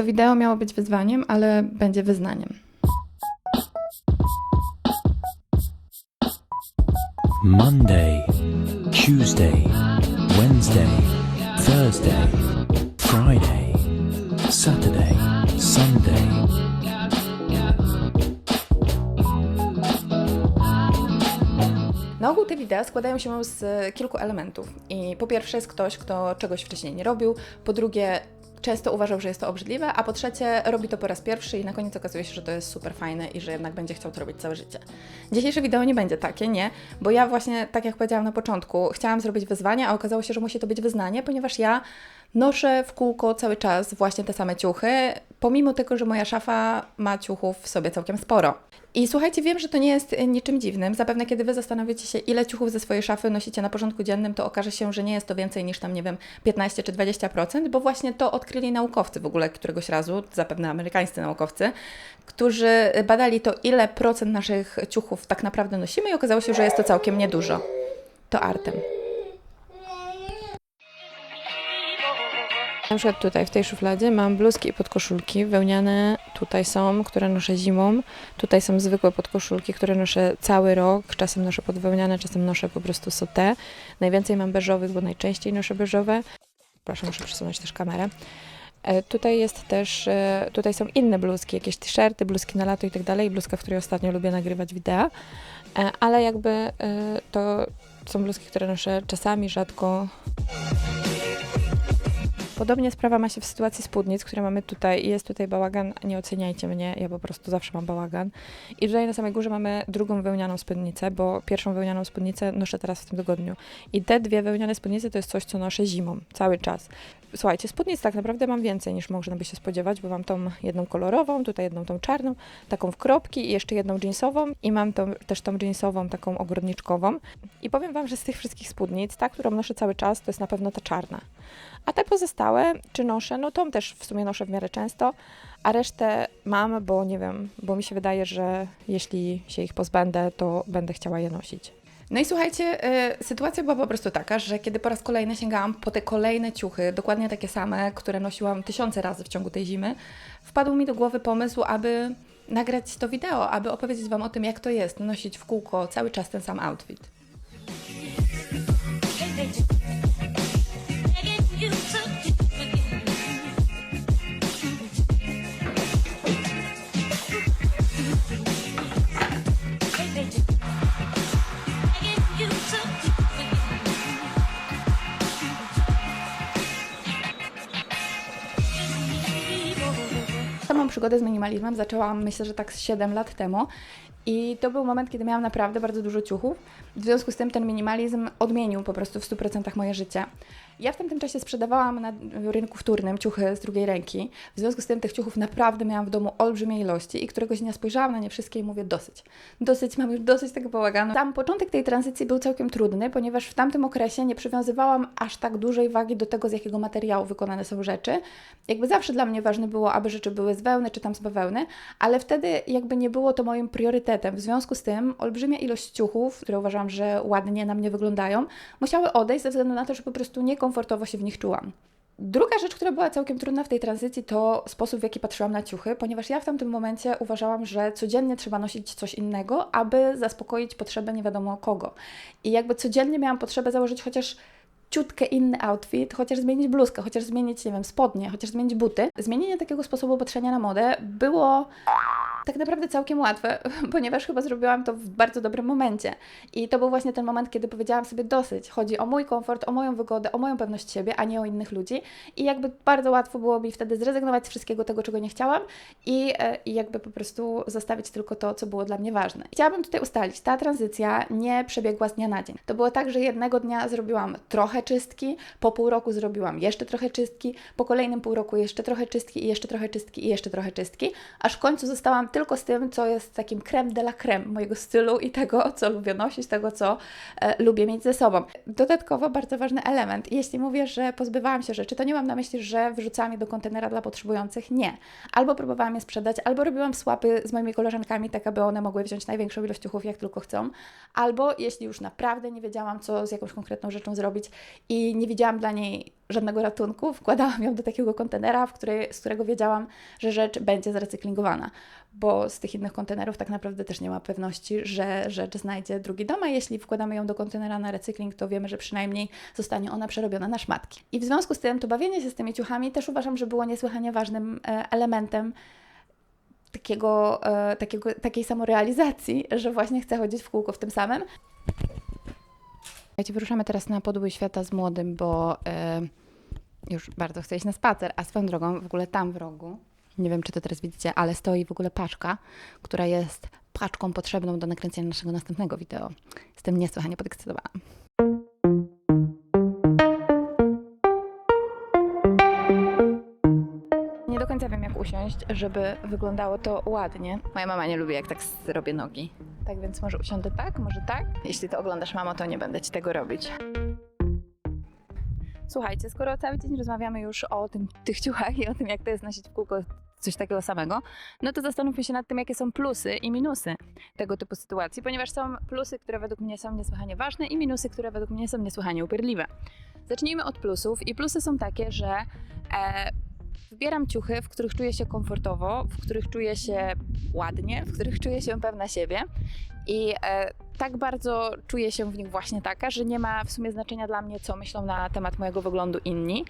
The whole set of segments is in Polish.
To wideo miało być wyzwaniem, ale będzie wyznaniem. Monday, Tuesday, Wednesday, Thursday, Friday, Saturday, Sunday. Na ogół te wideo składają się z kilku elementów. I po pierwsze jest ktoś, kto czegoś wcześniej nie robił, po drugie często uważał, że jest to obrzydliwe, a po trzecie robi to po raz pierwszy i na koniec okazuje się, że to jest super fajne i że jednak będzie chciał to robić całe życie. Dzisiejsze wideo nie będzie takie, nie, bo ja właśnie, tak jak powiedziałam na początku, chciałam zrobić wyzwanie, a okazało się, że musi to być wyznanie, ponieważ ja noszę w kółko cały czas właśnie te same ciuchy, pomimo tego, że moja szafa ma ciuchów w sobie całkiem sporo. I słuchajcie, wiem, że to nie jest niczym dziwnym. Zapewne, kiedy Wy zastanowicie się, ile ciuchów ze swojej szafy nosicie na porządku dziennym, to okaże się, że nie jest to więcej niż tam, nie wiem, 15 czy 20%, bo właśnie to odkryli naukowcy w ogóle któregoś razu, zapewne amerykańscy naukowcy, którzy badali to, ile procent naszych ciuchów tak naprawdę nosimy i okazało się, że jest to całkiem niedużo. To Artem. Na przykład tutaj w tej szufladzie mam bluzki i podkoszulki wełniane, tutaj są, które noszę zimą, tutaj są zwykłe podkoszulki, które noszę cały rok, czasem noszę podwełniane, czasem noszę po prostu sauté. Najwięcej mam beżowych, bo najczęściej noszę beżowe. Proszę, muszę przesunąć też kamerę. E, Tutaj jest też, e, tutaj są inne bluzki, jakieś t-shirty, bluzki na lato i tak dalej, bluzka, w której ostatnio lubię nagrywać wideo, E, ale jakby to są bluzki, które noszę czasami, rzadko, Podobnie sprawa ma się w sytuacji spódnic, które mamy tutaj jest tutaj bałagan. Nie oceniajcie mnie, ja po prostu zawsze mam bałagan. I tutaj na samej górze mamy drugą wełnianą spódnicę, bo pierwszą wełnianą spódnicę noszę teraz w tym tygodniu. I te dwie wełniane spódnice to jest coś, co noszę zimą, cały czas. Słuchajcie, spódnic tak naprawdę mam więcej niż można by się spodziewać, bo mam tą jedną kolorową, tutaj jedną tą czarną, taką w kropki i jeszcze jedną jeansową i mam tą, też tą jeansową, taką ogrodniczkową. I powiem Wam, że z tych wszystkich spódnic, ta, którą noszę cały czas, to jest na pewno ta czarna. A te pozostałe, czy noszę, no tą też w sumie noszę w miarę często, a resztę mam, bo nie wiem, bo mi się wydaje, że jeśli się ich pozbędę, to będę chciała je nosić. No i słuchajcie, y, sytuacja była po prostu taka, że kiedy po raz kolejny sięgałam po te kolejne ciuchy, dokładnie takie same, które nosiłam tysiące razy w ciągu tej zimy, wpadł mi do głowy pomysł, aby nagrać to wideo, aby opowiedzieć Wam o tym, jak to jest nosić w kółko cały czas ten sam outfit. Przygodę z minimalizmem zaczęłam myślę, że tak z 7 lat temu. I to był moment, kiedy miałam naprawdę bardzo dużo ciuchów. W związku z tym ten minimalizm odmienił po prostu w 100% moje życie. Ja w tamtym czasie sprzedawałam na rynku wtórnym ciuchy z drugiej ręki. W związku z tym tych ciuchów naprawdę miałam w domu olbrzymie ilości i któregoś dnia spojrzałam na nie wszystkie i mówię dosyć. Dosyć, mam już dosyć tego bałaganu. Sam początek tej tranzycji był całkiem trudny, ponieważ w tamtym okresie nie przywiązywałam aż tak dużej wagi do tego, z jakiego materiału wykonane są rzeczy. Jakby zawsze dla mnie ważne było, aby rzeczy były z wełny czy tam z bawełny, ale wtedy jakby nie było to moim priorytetem. W związku z tym olbrzymia ilość ciuchów, które uważam, że ładnie na mnie wyglądają, musiały odejść ze względu na to, że po prostu niekomfortowo się w nich czułam. Druga rzecz, która była całkiem trudna w tej tranzycji, to sposób, w jaki patrzyłam na ciuchy, ponieważ ja w tamtym momencie uważałam, że codziennie trzeba nosić coś innego, aby zaspokoić potrzebę nie wiadomo kogo. I jakby codziennie miałam potrzebę założyć chociaż ciutkę inny outfit, chociaż zmienić bluzkę, chociaż zmienić, nie wiem, spodnie, chociaż zmienić buty. Zmienienie takiego sposobu patrzenia na modę było tak naprawdę całkiem łatwe, ponieważ chyba zrobiłam to w bardzo dobrym momencie. I to był właśnie ten moment, kiedy powiedziałam sobie dosyć. Chodzi o mój komfort, o moją wygodę, o moją pewność siebie, a nie o innych ludzi. I jakby bardzo łatwo było mi wtedy zrezygnować z wszystkiego tego, czego nie chciałam i, e, i jakby po prostu zostawić tylko to, co było dla mnie ważne. Chciałabym tutaj ustalić, ta tranzycja nie przebiegła z dnia na dzień. To było tak, że jednego dnia zrobiłam trochę czystki, po pół roku zrobiłam jeszcze trochę czystki, po kolejnym pół roku jeszcze trochę czystki i jeszcze trochę czystki i jeszcze trochę czystki, aż w końcu zostałam tylko z tym, co jest takim creme de la creme mojego stylu i tego, co lubię nosić, tego, co e, lubię mieć ze sobą. Dodatkowo bardzo ważny element. Jeśli mówię, że pozbywałam się rzeczy, to nie mam na myśli, że wyrzucałam je do kontenera dla potrzebujących. Nie. Albo próbowałam je sprzedać, albo robiłam słapy z moimi koleżankami, tak aby one mogły wziąć największą ilość ciuchów, jak tylko chcą. Albo jeśli już naprawdę nie wiedziałam, co z jakąś konkretną rzeczą zrobić i nie widziałam dla niej żadnego ratunku, wkładałam ją do takiego kontenera, w który, z którego wiedziałam, że rzecz będzie zrecyklingowana, bo z tych innych kontenerów tak naprawdę też nie ma pewności, że rzecz znajdzie drugi dom, a jeśli wkładamy ją do kontenera na recykling, to wiemy, że przynajmniej zostanie ona przerobiona na szmatki. I w związku z tym to bawienie się z tymi ciuchami też uważam, że było niesłychanie ważnym e, elementem takiego, e, takiego, takiej samorealizacji, że właśnie chcę chodzić w kółko w tym samym. Słuchajcie, wyruszamy teraz na podbój świata z młodym, bo e, już bardzo chcę iść na spacer, a swoją drogą w ogóle tam w rogu, nie wiem czy to teraz widzicie, ale stoi w ogóle paczka, która jest paczką potrzebną do nakręcenia naszego następnego wideo. Jestem niesłychanie podekscytowana. Nie do końca wiem, jak usiąść, żeby wyglądało to ładnie. Moja mama nie lubi, jak tak robię nogi. Tak więc może usiądę tak, może tak? Jeśli to oglądasz, mamo, to nie będę ci tego robić. Słuchajcie, skoro cały dzień rozmawiamy już o tym, tych ciuchach i o tym, jak to jest nosić w kółko coś takiego samego, no to zastanówmy się nad tym, jakie są plusy i minusy tego typu sytuacji, ponieważ są plusy, które według mnie są niesłychanie ważne i minusy, które według mnie są niesłychanie upierdliwe. Zacznijmy od plusów i plusy są takie, że e, wybieram ciuchy, w których czuję się komfortowo, w których czuję się ładnie, w których czuję się pewna siebie i e, tak bardzo czuję się w nich właśnie taka, że nie ma w sumie znaczenia dla mnie, co myślą na temat mojego wyglądu inni.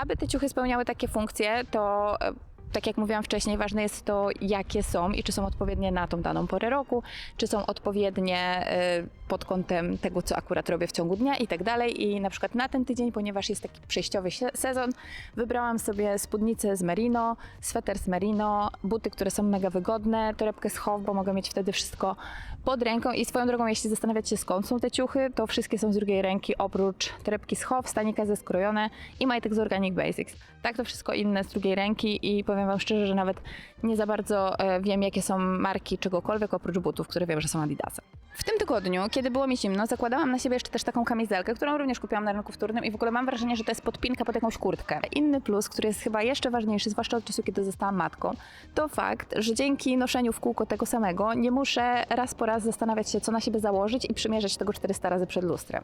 Aby te ciuchy spełniały takie funkcje, to e, tak jak mówiłam wcześniej, ważne jest to, jakie są i czy są odpowiednie na tą daną porę roku, czy są odpowiednie e, pod kątem tego, co akurat robię w ciągu dnia i tak dalej. I na przykład na ten tydzień, ponieważ jest taki przejściowy se- sezon, wybrałam sobie spódnicę z merino, sweter z merino, buty, które są mega wygodne, torebkę z chow, bo mogę mieć wtedy wszystko pod ręką. I swoją drogą, jeśli zastanawiać się skąd są te ciuchy, to wszystkie są z drugiej ręki, oprócz torebki z chow, stanika ze skrojone i majtek z Organic Basics. Tak to wszystko inne z drugiej ręki i powiem Wam szczerze, że nawet nie za bardzo e, wiem, jakie są marki czegokolwiek oprócz butów, które wiem, że są Adidasem. W tym tygodniu, kiedy było mi zimno, zakładałam na siebie jeszcze też taką kamizelkę, którą również kupiłam na rynku wtórnym i w ogóle mam wrażenie, że to jest podpinka pod jakąś kurtkę. Inny plus, który jest chyba jeszcze ważniejszy, zwłaszcza od czasu, kiedy zostałam matką, to fakt, że dzięki noszeniu w kółko tego samego nie muszę raz po raz zastanawiać się, co na siebie założyć i przymierzać tego 400 razy przed lustrem.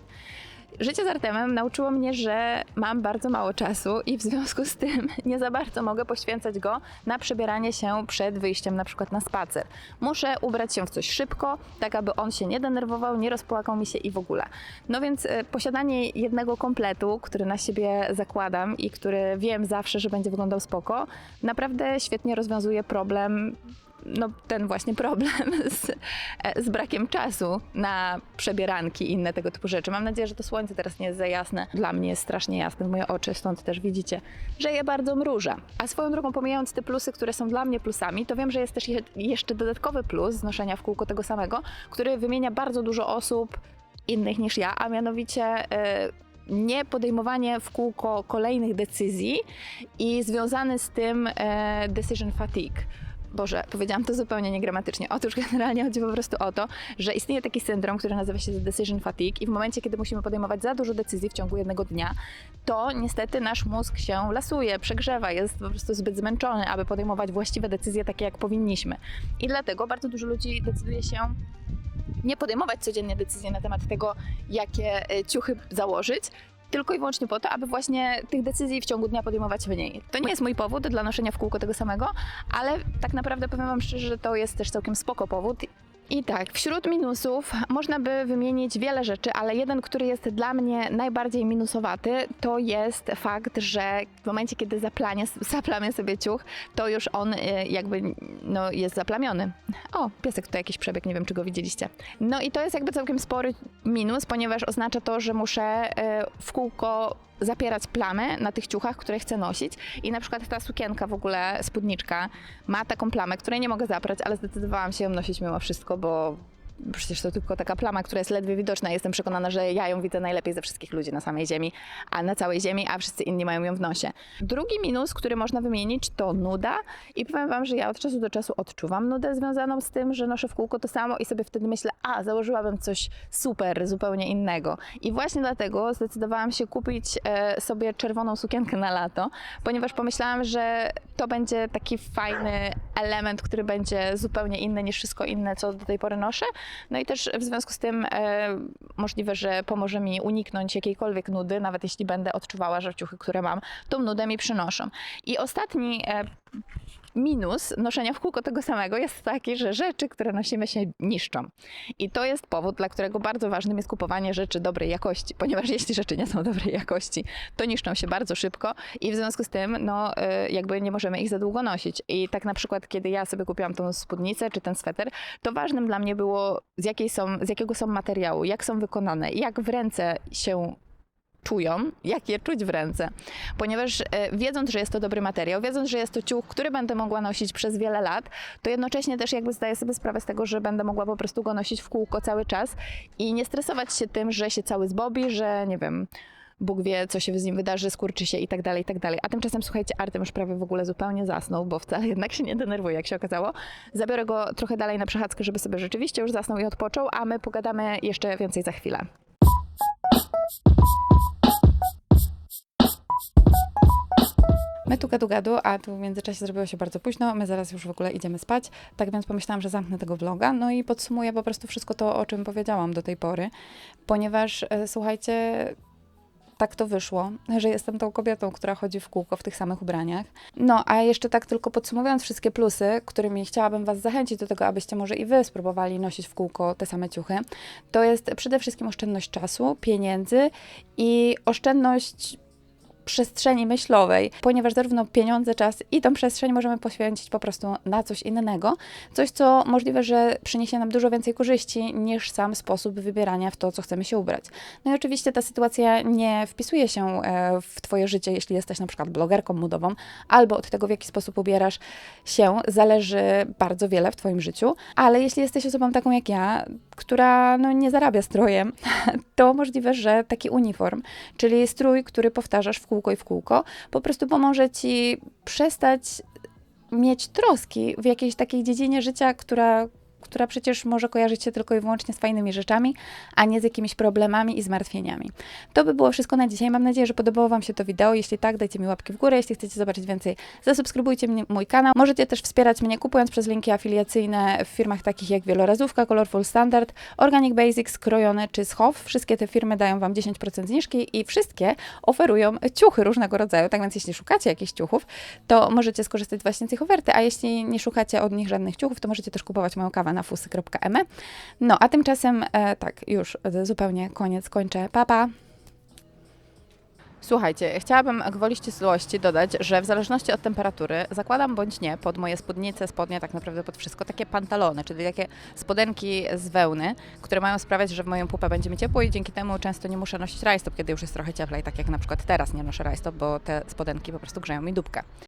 Życie z Artemem nauczyło mnie, że mam bardzo mało czasu i w związku z tym nie za bardzo mogę poświęcać go na przebieranie się przed wyjściem na przykład na spacer. Muszę ubrać się w coś szybko, tak aby on się nie denerwował, nie rozpłakał mi się i w ogóle. No więc e, posiadanie jednego kompletu, który na siebie zakładam i który wiem zawsze, że będzie wyglądał spoko, naprawdę świetnie rozwiązuje problem no, ten właśnie problem z, e, z brakiem czasu na przebieranki i inne tego typu rzeczy. Mam nadzieję, że to słońce teraz nie jest za jasne. Dla mnie jest strasznie jasne, moje oczy, stąd też widzicie, że je bardzo mruża. A swoją drogą, pomijając te plusy, które są dla mnie plusami, to wiem, że jest też je, jeszcze dodatkowy plus znoszenia w kółko tego samego, który wymienia bardzo dużo osób innych niż ja, a mianowicie... e, nie podejmowanie w kółko kolejnych decyzji i związany z tym e, decision fatigue. Boże, powiedziałam to zupełnie niegramatycznie. Otóż generalnie chodzi po prostu o to, że istnieje taki syndrom, który nazywa się decision fatigue i w momencie, kiedy musimy podejmować za dużo decyzji w ciągu jednego dnia, to niestety nasz mózg się lasuje, przegrzewa, jest po prostu zbyt zmęczony, aby podejmować właściwe decyzje takie, jak powinniśmy. I dlatego bardzo dużo ludzi decyduje się nie podejmować codziennie decyzji na temat tego, jakie e, ciuchy założyć, tylko i wyłącznie po to, aby właśnie tych decyzji w ciągu dnia podejmować mniej. To nie jest mój powód dla noszenia w kółko tego samego, ale tak naprawdę powiem Wam szczerze, że to jest też całkiem spoko powód. I tak, wśród minusów można by wymienić wiele rzeczy, ale jeden, który jest dla mnie najbardziej minusowaty, to jest fakt, że w momencie, kiedy zaplanie, zaplamię sobie ciuch, to już on y, jakby no, jest zaplamiony. O, piesek tutaj jakiś przebieg, nie wiem, czy go widzieliście. No i to jest jakby całkiem spory minus, ponieważ oznacza to, że muszę y, w kółko zapierać plamy na tych ciuchach, które chcę nosić. I na przykład ta sukienka w ogóle, spódniczka, ma taką plamę, której nie mogę zaprać, ale zdecydowałam się ją nosić mimo wszystko, bo przecież to tylko taka plama, która jest ledwie widoczna. Jestem przekonana, że ja ją widzę najlepiej ze wszystkich ludzi na samej ziemi, a na całej ziemi, a wszyscy inni mają ją w nosie. Drugi minus, który można wymienić, to nuda. I powiem Wam, że ja od czasu do czasu odczuwam nudę związaną z tym, że noszę w kółko to samo i sobie wtedy myślę, a założyłabym coś super, zupełnie innego. I właśnie dlatego zdecydowałam się kupić e, sobie czerwoną sukienkę na lato, ponieważ pomyślałam, że to będzie taki fajny element, który będzie zupełnie inny niż wszystko inne, co do tej pory noszę. No i też w związku z tym e, możliwe, że pomoże mi uniknąć jakiejkolwiek nudy, nawet jeśli będę odczuwała, że ciuchy, które mam, tą nudę mi przynoszą. I ostatni e, minus noszenia w kółko tego samego jest taki, że rzeczy, które nosimy się niszczą. I to jest powód, dla którego bardzo ważnym jest kupowanie rzeczy dobrej jakości, ponieważ jeśli rzeczy nie są dobrej jakości, to niszczą się bardzo szybko i w związku z tym, no, y, jakby nie możemy ich za długo nosić. I tak na przykład, kiedy ja sobie kupiłam tą spódnicę czy ten sweter, to ważnym dla mnie było, z, jakiej są, z jakiego są materiału, jak są wykonane, jak w ręce się czują, jak je czuć w ręce. Ponieważ e, wiedząc, że jest to dobry materiał, wiedząc, że jest to ciuch, który będę mogła nosić przez wiele lat, to jednocześnie też jakby zdaję sobie sprawę z tego, że będę mogła po prostu go nosić w kółko cały czas i nie stresować się tym, że się cały zbobi, że nie wiem, Bóg wie, co się z nim wydarzy, skurczy się i tak dalej, i tak dalej. A tymczasem, słuchajcie, Artem już prawie w ogóle zupełnie zasnął, bo wcale jednak się nie denerwuje, jak się okazało. Zabiorę go trochę dalej na przechadzkę, żeby sobie rzeczywiście już zasnął i odpoczął, a my pogadamy jeszcze więcej za chwilę. My tu gadu gadu, a tu w międzyczasie zrobiło się bardzo późno, my zaraz już w ogóle idziemy spać, tak więc pomyślałam, że zamknę tego vloga, no i podsumuję po prostu wszystko to, o czym powiedziałam do tej pory, ponieważ e, słuchajcie, tak to wyszło, że jestem tą kobietą, która chodzi w kółko w tych samych ubraniach. No, a jeszcze tak tylko podsumowując wszystkie plusy, którymi chciałabym Was zachęcić do tego, abyście może i Wy spróbowali nosić w kółko te same ciuchy, to jest przede wszystkim oszczędność czasu, pieniędzy i oszczędność przestrzeni myślowej, ponieważ zarówno pieniądze, czas i tą przestrzeń możemy poświęcić po prostu na coś innego, coś, co możliwe, że przyniesie nam dużo więcej korzyści niż sam sposób wybierania w to, co chcemy się ubrać. No i oczywiście ta sytuacja nie wpisuje się e, w Twoje życie, jeśli jesteś na przykład blogerką modową, albo od tego, w jaki sposób ubierasz się, zależy bardzo wiele w Twoim życiu, ale jeśli jesteś osobą taką jak ja, która no, nie zarabia strojem, to możliwe, że taki uniform, czyli strój, który powtarzasz w kółko i w kółko, po prostu pomoże ci przestać mieć troski w jakiejś takiej dziedzinie życia, która, która przecież może kojarzyć się tylko i wyłącznie z fajnymi rzeczami, a nie z jakimiś problemami i zmartwieniami. To by było wszystko na dzisiaj. Mam nadzieję, że podobało Wam się to wideo. Jeśli tak, dajcie mi łapki w górę. Jeśli chcecie zobaczyć więcej, zasubskrybujcie mnie, mój kanał. Możecie też wspierać mnie kupując przez linki afiliacyjne w firmach takich jak Wielorazówka, Colorful Standard, Organic Basics, Krojone czy Schow. Wszystkie te firmy dają Wam 10% zniżki i wszystkie oferują ciuchy różnego rodzaju. Tak więc jeśli szukacie jakichś ciuchów, to możecie skorzystać właśnie z ich oferty, a jeśli nie szukacie od nich żadnych ciuchów, to możecie też kupować moją kawę na fusy.me. No, a tymczasem e, tak, już zupełnie koniec, kończę. Pa, pa! Słuchajcie, chciałabym gwoli ścisłości dodać, że w zależności od temperatury zakładam bądź nie pod moje spódnice, spodnie, tak naprawdę pod wszystko, takie pantalony, czyli takie spodenki z wełny, które mają sprawiać, że w moją pupę będzie mi ciepło i dzięki temu często nie muszę nosić rajstop, kiedy już jest trochę cieplej, tak jak na przykład teraz nie noszę rajstop, bo te spodenki po prostu grzeją mi dupkę.